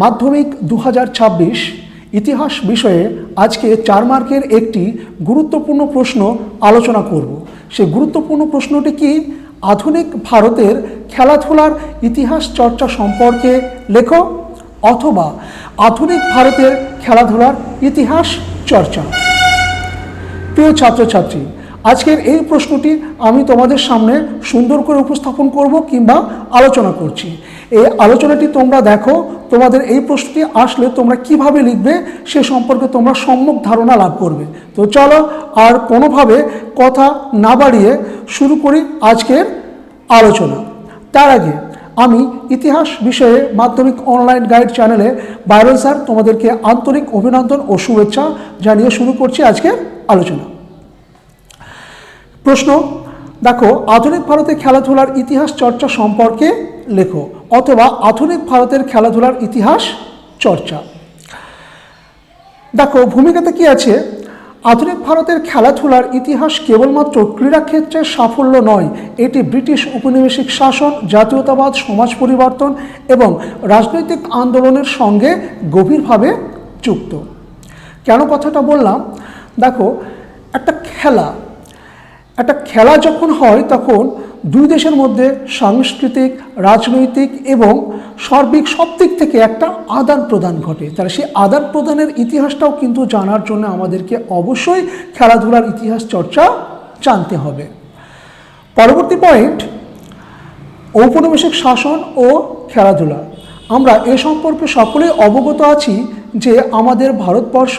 মাধ্যমিক দু হাজার ছাব্বিশ ইতিহাস বিষয়ে আজকে চার মার্কের একটি গুরুত্বপূর্ণ প্রশ্ন আলোচনা করব। সেই গুরুত্বপূর্ণ প্রশ্নটি কি? আধুনিক ভারতের খেলাধুলার ইতিহাস চর্চা সম্পর্কে লেখো অথবা আধুনিক ভারতের খেলাধুলার ইতিহাস চর্চা। প্রিয় ছাত্রছাত্রী, আজকের এই প্রশ্নটি আমি তোমাদের সামনে সুন্দর করে উপস্থাপন করব কিংবা আলোচনা করছি। এই আলোচনাটি তোমরা দেখো, তোমাদের এই প্রশ্নটি আসলে তোমরা কীভাবে লিখবে সে সম্পর্কে তোমরা সম্যক ধারণা লাভ করবে। তো চলো আর কোনোভাবে কথা না বাড়িয়ে শুরু করি আজকের আলোচনা। তার আগে আমি ইতিহাস বিষয়ে মাধ্যমিক অনলাইন গাইড চ্যানেলে বাইরন স্যার তোমাদেরকে আন্তরিক অভিনন্দন ও শুভেচ্ছা জানিয়ে শুরু করছি আজকের আলোচনা। প্রশ্ন, দেখো, আধুনিক ভারতে খেলাধুলার ইতিহাস চর্চা সম্পর্কে লেখো। অথবা আধুনিক ভারতের খেলাধুলার ইতিহাস চর্চা। দেখো, ভূমিকাতে কি আছে? আধুনিক ভারতের খেলাধুলার ইতিহাস কেবলমাত্র ক্রীড়াক্ষেত্রের সাফল্য নয়, এটি ব্রিটিশ উপনিবেশিক শাসন, জাতীয়তাবাদ, সমাজ পরিবর্তন এবং রাজনৈতিক আন্দোলনের সঙ্গে গভীরভাবে যুক্ত। কেন কথাটা বললাম? দেখো, একটা খেলা একটা খেলা যখন হয় তখন দুই দেশের মধ্যে সাংস্কৃতিক, রাজনৈতিক এবং সার্বিক সব দিক থেকে একটা আদান প্রদান ঘটে। তাহলে সেই আদান প্রদানের ইতিহাসটাও কিন্তু জানার জন্য আমাদেরকে অবশ্যই খেলাধুলার ইতিহাস চর্চা জানতে হবে। পরবর্তী পয়েন্ট ঔপনিবেশিক শাসন ও খেলাধুলা। আমরা এ সম্পর্কে সকলেই অবগত আছি যে আমাদের ভারতবর্ষ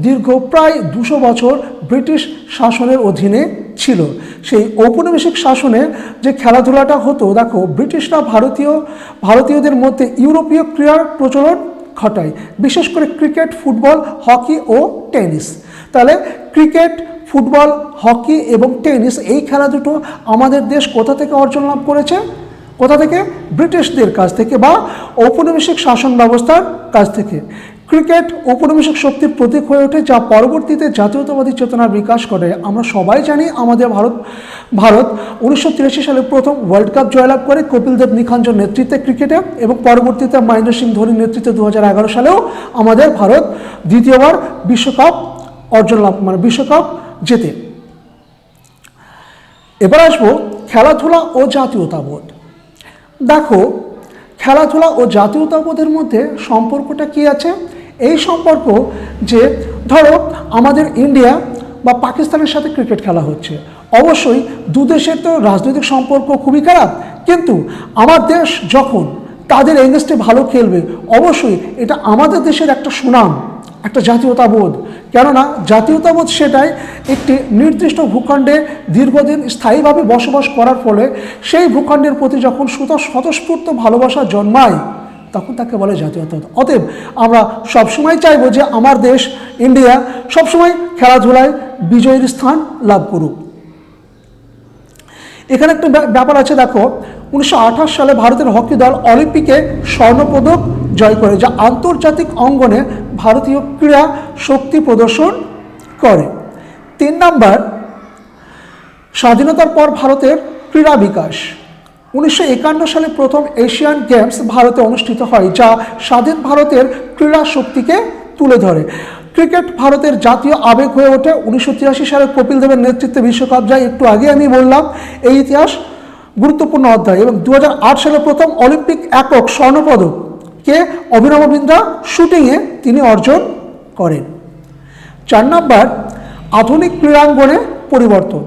দীর্ঘ প্রায় দুশো বছর ব্রিটিশ শাসনের অধীনে ছিল। সেই ঔপনিবেশিক শাসনে যে খেলাধুলাটা হতো, দেখো, ব্রিটিশরা ভারতীয়, ভারতীয়দের মধ্যে ইউরোপীয় ক্রীড়ার প্রচলন ঘটায়, বিশেষ করে ক্রিকেট, ফুটবল, হকি ও টেনিস। তাহলে ক্রিকেট, ফুটবল, হকি এবং টেনিস এই খেলা দুটো আমাদের দেশ কোথা থেকে অর্জন লাভ করেছে? কোথা থেকে? ব্রিটিশদের কাছ থেকে বা ঔপনিবেশিক শাসন ব্যবস্থার কাছ থেকে। ক্রিকেট ঔপনিবেশিক শক্তির প্রতীক হয়ে ওঠে, যা পরবর্তীতে জাতীয়তাবাদী চেতনার বিকাশ করে আমরা সবাই জানি আমাদের ভারত ভারত উনিশশো তিরাশি সালে প্রথম ওয়ার্ল্ড কাপ জয়লাভ করে। কপিল দেব নিখঞ্জন নেতৃত্বে ক্রিকেটে এবং পরবর্তীতে মহেন্দ্র সিং ধোনির নেতৃত্বে দু হাজার এগারো সালেও আমাদের ভারত দ্বিতীয়বার বিশ্বকাপ অর্জন লাভ মানে বিশ্বকাপ জেতে। এবার আসব খেলাধুলা ও জাতীয়তাবোধ। দেখো খেলাধুলা ও জাতীয়তাবোধের মধ্যে সম্পর্কটা কি আছে? এই সম্পর্ক যে, ধরো, আমাদের ইন্ডিয়া বা পাকিস্তানের সাথে ক্রিকেট খেলা হচ্ছে। অবশ্যই দু দেশের তো রাজনৈতিক সম্পর্ক খুবই খারাপ। কিন্তু আমার দেশ যখন তাদের এগেনস্টে ভালো খেলবে, অবশ্যই এটা আমাদের দেশের একটা সুনাম, একটা জাতীয়তাবোধ। কেননা জাতীয়তাবোধ সেটাই একটি নির্দিষ্ট ভূখণ্ডে দীর্ঘদিন স্থায়ীভাবে বসবাস করার ফলে সেই ভূখণ্ডের প্রতি যখন সুত স্বতঃস্ফূর্ত ভালোবাসা জন্মায়, তখন তাকে বলে জাতীয়তা অতএব আমরা সবসময় চাইব যে আমার দেশ, ইন্ডিয়া, সবসময় খেলাধুলায় বিজয়ের স্থান লাভ করুক। এখানে একটা ব্যা- ব্যাপার আছে, দেখো, উনিশশো আঠাশ সালে ভারতের হকি দল অলিম্পিকে স্বর্ণপদক জয় করে, যা আন্তর্জাতিক অঙ্গনে ভারতীয় ক্রীড়া শক্তি প্রদর্শন করে। তিন নাম্বার, স্বাধীনতার পর ভারতের ক্রীড়া বিকাশ। উনিশশো একান্ন সালে প্রথম এশিয়ান গেমস ভারতে অনুষ্ঠিত হয়, যা স্বাধীন ভারতের ক্রীড়া শক্তিকে তুলে ধরে। ক্রিকেট ভারতের জাতীয় আবেগ হয়ে ওঠে। উনিশশো তিরাশি সালে কপিল দেবের নেতৃত্বে বিশ্বকাপ যায়। একটু আগে আমি বললাম, এই ইতিহাস গুরুত্বপূর্ণ অধ্যায় এবং দুহাজার আট সালে প্রথম অলিম্পিক একক স্বর্ণপদক কে অভিনব বিন্দ্রা শুটিংয়ে তিনি অর্জন করেন। চার নাম্বার আধুনিক ক্রীড়াঙ্গনে পরিবর্তন।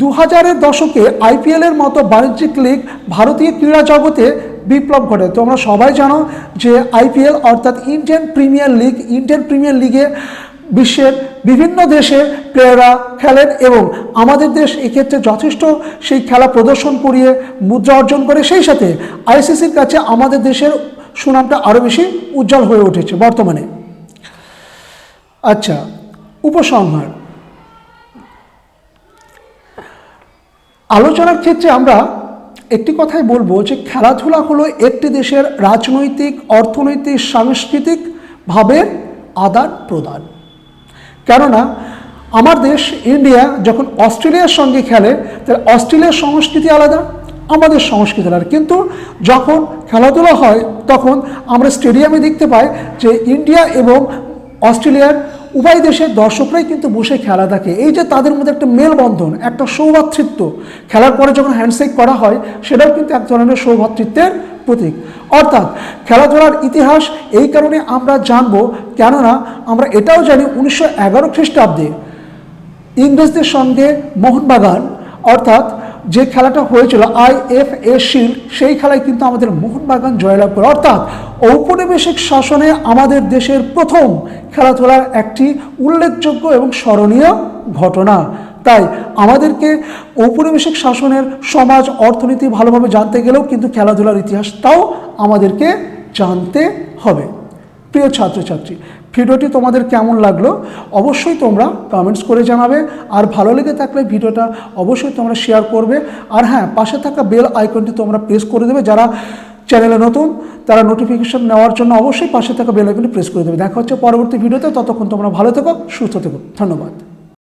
দু হাজারের দশকে আইপিএলের মতো বাণিজ্যিক লিগ ভারতীয় ক্রীড়া জগতে বিপ্লব ঘটে। তোমরা সবাই জানো যে আইপিএল অর্থাৎ Indian premier league, Indian premier লিগে বিশ্বের বিভিন্ন দেশে প্লেয়াররা খেলেন এবং আমাদের দেশ এক্ষেত্রে যথেষ্ট সেই খেলা প্রদর্শন করিয়ে মুদ্রা অর্জন করে। সেই সাথে আইসিসির কাছে আমাদের দেশের সুনামটা আরও বেশি উজ্জ্বল হয়ে উঠেছে বর্তমানে। আচ্ছা উপসংহার। আলোচনার ক্ষেত্রে আমরা একটি কথাই বলব যে খেলাধুলা হলো একটি দেশের রাজনৈতিক, অর্থনৈতিক, সাংস্কৃতিক ভাবের আদান প্রদান। কেননা আমার দেশ ইন্ডিয়া যখন অস্ট্রেলিয়ার সঙ্গে খেলে, তাহলে অস্ট্রেলিয়ার সংস্কৃতি আলাদা, আমাদের সংস্কৃতি আলাদা। কিন্তু যখন খেলাধুলা হয়, তখন আমরা স্টেডিয়ামে দেখতে পাই যে ইন্ডিয়া এবং অস্ট্রেলিয়ার উভয় দেশের দর্শকরাই কিন্তু বসে খেলা দেখে। এই যে তাদের মধ্যে একটা মেলবন্ধন, একটা সৌভাতৃত্ব, খেলার পরে যখন হ্যান্ডশেক করা হয়, সেটাও কিন্তু এক ধরনের সৌভাতৃত্বের প্রতীক। অর্থাৎ খেলাধুলার ইতিহাস এই কারণে আমরা জানব, কেননা আমরা এটাও জানি উনিশশো এগারো খ্রিস্টাব্দে ইংরেজদের সঙ্গে মোহনবাগান, অর্থাৎ যে খেলাটা হয়েছিল, আই এফ এ শিল্ড, সেই খেলায় কিন্তু আমাদের মোহনবাগান জয়লাভ করে। অর্থাৎ ঔপনিবেশিক শাসনে আমাদের দেশের প্রথম খেলাধুলার একটি উল্লেখযোগ্য এবং স্মরণীয় ঘটনা। তাই আমাদেরকে ঔপনিবেশিক শাসনের সমাজ, অর্থনীতি ভালোভাবে জানতে গেলেও কিন্তু খেলাধুলার ইতিহাসটাও আমাদেরকে জানতে হবে। প্রিয় ছাত্রছাত্রী ভিডিওটি তোমাদের কেমন লাগল অবশ্যই তোমরা কমেন্টস করে জানাবে। আর ভালো লেগে থাকলে ভিডিওটা অবশ্যই তোমরা শেয়ার করবে। আর হ্যাঁ পাশে থাকা বেল আইকনটি তোমরা প্রেস করে দেবে। যারা চ্যানেলে নতুন, তারা নোটিফিকেশান নেওয়ার জন্য অবশ্যই পাশে থাকা বেল আইকনটি প্রেস করে দেবে। দেখা হচ্ছে পরবর্তী ভিডিওতে। ততক্ষণ তোমরা ভালো থেকো, সুস্থ থেকো। ধন্যবাদ।